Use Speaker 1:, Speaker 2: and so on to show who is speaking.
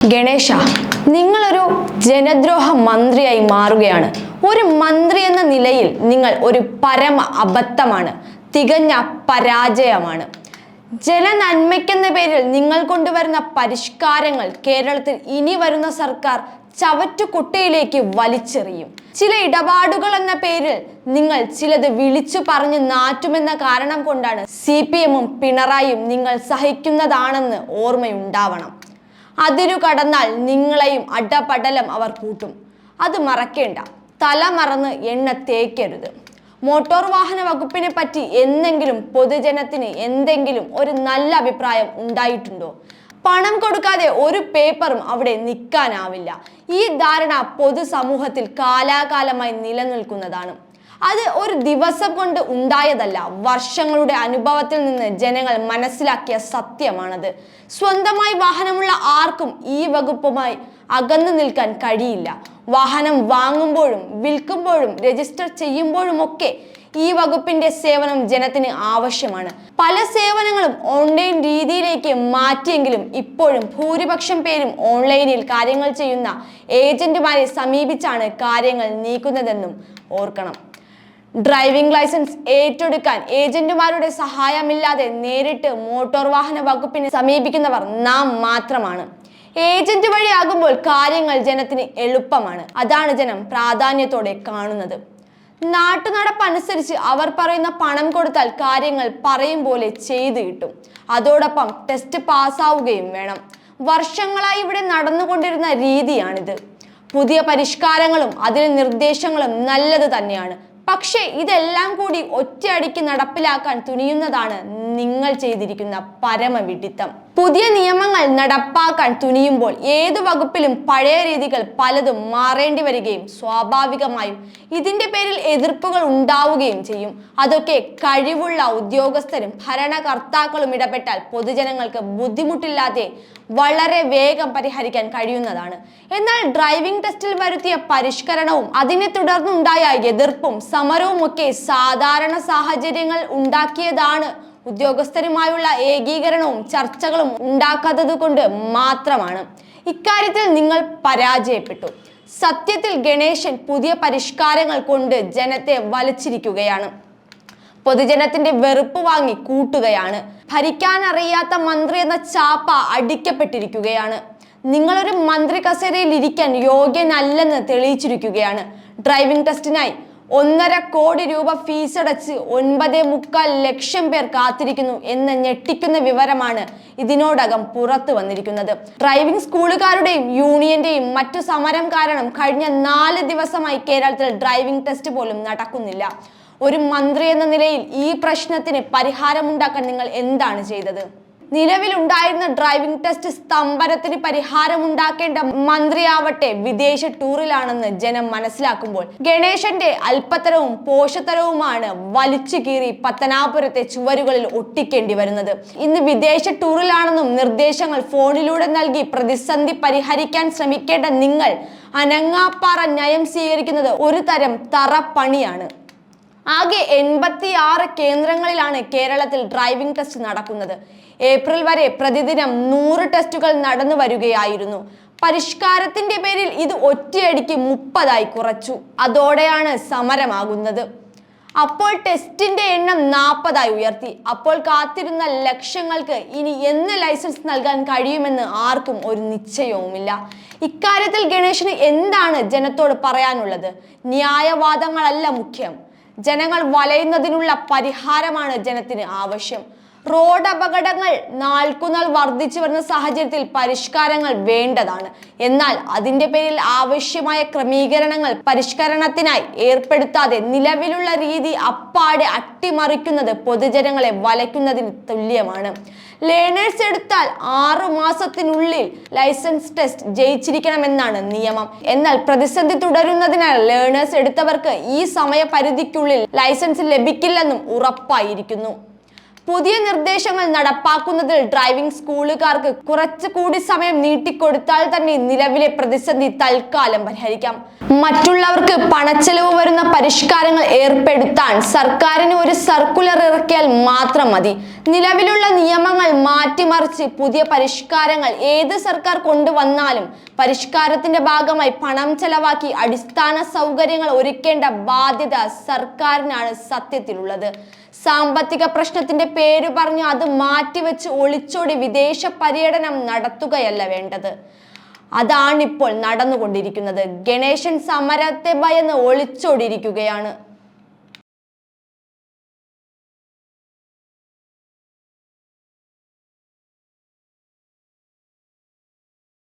Speaker 1: ഗണേശ നിങ്ങളൊരു ജനദ്രോഹ മന്ത്രിയായി മാറുകയാണ്. ഒരു മന്ത്രി എന്ന നിലയിൽ നിങ്ങൾ ഒരു പരമ അബദ്ധമാണ് തികഞ്ഞ പരാജയമാണ്. ജനനന്മയ്ക്കെന്ന പേരിൽ നിങ്ങൾ കൊണ്ടുവരുന്ന പരിഷ്കാരങ്ങൾ കേരളത്തിൽ ഇനി വരുന്ന സർക്കാർ ചവറ്റുകുട്ടയിലേക്ക് വലിച്ചെറിയും. ചില ഇടപാടുകൾ എന്ന പേരിൽ നിങ്ങൾ ചിലത് വിളിച്ചു പറഞ്ഞ് നാറ്റുമെന്ന കാരണം കൊണ്ടാണ് സി പി എമ്മും പിണറായിയും നിങ്ങൾ സഹിക്കുന്നതാണെന്ന് ഓർമ്മയുണ്ടാവണം. അതിരു കടന്നാൽ നിങ്ങളെയും അടപടലം അവർ കൂട്ടും. അത് മറക്കേണ്ട. തല മറന്ന് എണ്ണ തേക്കരുത്. മോട്ടോർ വാഹന വകുപ്പിനെ പറ്റി എന്തെങ്കിലും പൊതുജനത്തിന് എന്തെങ്കിലും ഒരു നല്ല അഭിപ്രായം ഉണ്ടായിട്ടുണ്ടോ? പണം കൊടുക്കാതെ ഒരു പേപ്പറും അവിടെ നിൽക്കാനാവില്ല. ഈ ധാരണ പൊതുസമൂഹത്തിൽ കാലാകാലമായി നിലനിൽക്കുന്നതാണ്. അത് ഒരു ദിവസം കൊണ്ട് ഉണ്ടായതല്ല. വർഷങ്ങളുടെ അനുഭവത്തിൽ നിന്ന് ജനങ്ങൾ മനസ്സിലാക്കിയ സത്യമാണത്. സ്വന്തമായി വാഹനമുള്ള ആർക്കും ഈ വകുപ്പുമായി അകന്നു നിൽക്കാൻ കഴിയില്ല. വാഹനം വാങ്ങുമ്പോഴും വിൽക്കുമ്പോഴും രജിസ്റ്റർ ചെയ്യുമ്പോഴുമൊക്കെ ഈ വകുപ്പിന്റെ സേവനം ജനത്തിന് ആവശ്യമാണ്. പല സേവനങ്ങളും ഓൺലൈൻ രീതിയിലേക്ക് മാറ്റിയെങ്കിലും ഇപ്പോഴും ഭൂരിപക്ഷം പേരും ഓൺലൈനിൽ കാര്യങ്ങൾ ചെയ്യുന്ന ഏജന്റുമാരെ സമീപിച്ചാണ് കാര്യങ്ങൾ നീക്കുന്നതെന്നും ഓർക്കണം. ഡ്രൈവിംഗ് ലൈസൻസ് ഏറ്റെടുക്കാൻ ഏജന്റുമാരുടെ സഹായമില്ലാതെ നേരിട്ട് മോട്ടോർ വാഹന വകുപ്പിനെ സമീപിക്കുന്നവർ നാം മാത്രമാണ്. ഏജന്റ് വഴിയാകുമ്പോൾ കാര്യങ്ങൾ ജനത്തിന് എളുപ്പമാണ്. അതാണ് ജനം പ്രാധാന്യത്തോടെ കാണുന്നത്. നാട്ടുനടപ്പനുസരിച്ച് അവർ പറയുന്ന പണം കൊടുത്താൽ കാര്യങ്ങൾ പറയും പോലെ ചെയ്തു കിട്ടും. അതോടൊപ്പം ടെസ്റ്റ് പാസ്സാവുകയും വേണം. വർഷങ്ങളായി ഇവിടെ നടന്നുകൊണ്ടിരുന്ന രീതിയാണിത്. പുതിയ പരിഷ്കാരങ്ങളും അതിലെ നിർദ്ദേശങ്ങളും നല്ലത് തന്നെയാണ്. പക്ഷേ ഇതെല്ലാം കൂടി ഒറ്റയടിക്ക് നടപ്പിലാക്കാൻ തുനിയുന്നതാണ് നിങ്ങൾ ചെയ്തിരിക്കുന്ന പരമവിഡിത്തം. പുതിയ നിയമങ്ങൾ നടപ്പാക്കാൻ തുനിയുമ്പോൾ ഏതു വകുപ്പിലും പഴയ രീതികൾ പലതും മാറേണ്ടി വരികയും സ്വാഭാവികമായും ഇതിന്റെ പേരിൽ എതിർപ്പുകൾ ഉണ്ടാവുകയും ചെയ്യും. അതൊക്കെ കഴിവുള്ള ഉദ്യോഗസ്ഥരും ഭരണകർത്താക്കളും ഇടപെട്ടാൽ പൊതുജനങ്ങൾക്ക് ബുദ്ധിമുട്ടില്ലാതെ വളരെ വേഗം പരിഹരിക്കാൻ കഴിയുന്നതാണ്. എന്നാൽ ഡ്രൈവിംഗ് ടെസ്റ്റിൽ വരുത്തിയ പരിഷ്കരണവും അതിനെ തുടർന്നുണ്ടായ എതിർപ്പും സമരവും ഒക്കെ സാധാരണ സാഹചര്യങ്ങൾ ഉണ്ടാക്കിയതാണ് ഉദ്യോഗസ്ഥരുമായുള്ള ഏകീകരണവും ചർച്ചകളും ഉണ്ടാക്കാത്തത് കൊണ്ട് മാത്രമാണ്. ഇക്കാര്യത്തിൽ നിങ്ങൾ പരാജയപ്പെട്ടു. സത്യത്തിൽ ഗണേശൻ പുതിയ പരിഷ്കാരങ്ങൾ കൊണ്ട് ജനത്തെ വലിച്ചിരിക്കുകയാണ്. പൊതുജനത്തിന്റെ വെറുപ്പ് വാങ്ങി കൂട്ടുകയാണ്. ഭരിക്കാൻ അറിയാത്ത മന്ത്രി എന്ന ചാപ്പ അടിക്കപ്പെട്ടിരിക്കുകയാണ്. നിങ്ങളൊരു മന്ത്രി കസേരയിൽ ഇരിക്കാൻ യോഗ്യനല്ലെന്ന് തെളിയിച്ചിരിക്കുകയാണ്. ഡ്രൈവിംഗ് ടെസ്റ്റിനായി ഒന്നര കോടി രൂപ ഫീസ് അടച്ച് ഒൻപതേ മുക്കാൽ ലക്ഷം പേർ കാത്തിരിക്കുന്നു എന്ന് ഞെട്ടിക്കുന്ന വിവരമാണ് ഇതിനോടകം പുറത്തു വന്നിരിക്കുന്നത്. ഡ്രൈവിംഗ് സ്കൂളുകാരുടെയും യൂണിയന്റെയും മറ്റു സമരം കാരണം കഴിഞ്ഞ നാല് ദിവസമായി കേരളത്തിൽ ഡ്രൈവിംഗ് ടെസ്റ്റ് പോലും നടക്കുന്നില്ല. ഒരു മന്ത്രി എന്ന നിലയിൽ ഈ പ്രശ്നത്തിന് പരിഹാരമുണ്ടാക്കാൻ നിങ്ങൾ എന്താണ് ചെയ്തത്? നിലവിലുണ്ടായിരുന്ന ഡ്രൈവിംഗ് ടെസ്റ്റ് സ്തംഭനത്തിന് പരിഹാരമുണ്ടാക്കേണ്ട മന്ത്രിയാവട്ടെ വിദേശ ടൂറിലാണെന്ന് ജനം മനസ്സിലാക്കുമ്പോൾ ഗണേശന്റെ അല്പത്തരവും പോഷത്തരവുമാണ് വലിച്ചു കീറി പത്തനാപുരത്തെ ചുവരുകളിൽ ഒട്ടിക്കേണ്ടി വരുന്നത്. ഇന്ന് വിദേശ ടൂറിലാണെന്നും നിർദ്ദേശങ്ങൾ ഫോണിലൂടെ നൽകി പ്രതിസന്ധി പരിഹരിക്കാൻ ശ്രമിക്കേണ്ട നിങ്ങൾ അനങ്ങാപ്പാറ നയം സ്വീകരിക്കുന്നത് ഒരു തരം തറപ്പണിയാണ് ആകെ എൺപത്തി ആറ് കേന്ദ്രങ്ങളിലാണ് കേരളത്തിൽ ഡ്രൈവിംഗ് ടെസ്റ്റ് നടക്കുന്നത്. ഏപ്രിൽ വരെ പ്രതിദിനം നൂറ് ടെസ്റ്റുകൾ നടന്നു വരികയായിരുന്നു. പരിഷ്കാരത്തിന്റെ പേരിൽ ഇത് ഒറ്റയടിക്ക് മുപ്പതായി കുറച്ചു. അതോടെയാണ് സമരമാകുന്നത്. അപ്പോൾ ടെസ്റ്റിന്റെ എണ്ണം നാൽപ്പതായി ഉയർത്തി. അപ്പോൾ കാത്തിരുന്ന ലക്ഷങ്ങൾക്ക് ഇനി എന്ന് ലൈസൻസ് നൽകാൻ കഴിയുമെന്ന് ആർക്കും ഒരു നിശ്ചയവുമില്ല. ഇക്കാര്യത്തിൽ ഗണേശന് എന്താണ് ജനത്തോട് പറയാനുള്ളത്? ന്യായവാദങ്ങളല്ല മുഖ്യം. ജനങ്ങൾ വലയുന്നതിനുള്ള പരിഹാരമാണ് ജനത്തിന് ആവശ്യം. റോഡ് അപകടങ്ങൾ നാൾക്കുനാൾ വർദ്ധിച്ചു വരുന്ന സാഹചര്യത്തിൽ പരിഷ്കാരങ്ങൾ വേണ്ടതാണ്. എന്നാൽ അതിന്റെ പേരിൽ ആവശ്യമായ ക്രമീകരണങ്ങൾ പരിഷ്കരണത്തിനായി ഏർപ്പെടുത്താതെ നിലവിലുള്ള രീതി അപ്പാടെ അട്ടിമറിക്കുന്നത് പൊതുജനങ്ങളെ വലയ്ക്കുന്നതിന് തുല്യമാണ്. ലേണേഴ്സ് എടുത്താൽ ആറു മാസത്തിനുള്ളിൽ ലൈസൻസ് ടെസ്റ്റ് ജയിച്ചിരിക്കണമെന്നാണ് നിയമം. എന്നാൽ പ്രതിസന്ധി തുടരുന്നതിനാൽ ലേണേഴ്സ് എടുത്തവർക്ക് ഈ സമയപരിധിക്കുള്ളിൽ ലൈസൻസ് ലഭിക്കില്ലെന്നും ഉറപ്പായിരിക്കുന്നു. പുതിയ നിർദ്ദേശങ്ങൾ നടപ്പാക്കുന്നതിൽ ഡ്രൈവിംഗ് സ്കൂളുകാർക്ക് കുറച്ചുകൂടി സമയം നീട്ടിക്കൊടുത്താൽ തന്നെ നിലവിലെ പ്രതിസന്ധി തൽക്കാലം പരിഹരിക്കാം. മറ്റുള്ളവർക്ക് പണച്ചെലവ് വരുന്ന പരിഷ്കാരങ്ങൾ ഏർപ്പെടുത്താൻ സർക്കാരിന് ഒരു സർക്കുലർ ഇറക്കിയാൽ മാത്രം മതി. നിലവിലുള്ള നിയമങ്ങൾ മാറ്റിമറിച്ച് പുതിയ പരിഷ്കാരങ്ങൾ ഏത് സർക്കാർ കൊണ്ടുവന്നാലും പരിഷ്കാരത്തിന്റെ ഭാഗമായി പണം ചെലവാക്കി അടിസ്ഥാന സൗകര്യങ്ങൾ ഒരുക്കേണ്ട ബാധ്യത സർക്കാരിനാണ് സത്യത്തിലുള്ളത്. സാമ്പത്തിക പ്രശ്നത്തിന്റെ പേര് പറഞ്ഞു അത് മാറ്റിവെച്ച് ഒളിച്ചോടി വിദേശ പര്യടനം നടത്തുകയല്ല വേണ്ടത്. അതാണിപ്പോൾ നടന്നുകൊണ്ടിരിക്കുന്നത്. ഗണേശൻ സമരത്തെ ഭയന്ന് ഒളിച്ചോടിയിരിക്കുകയാണ്.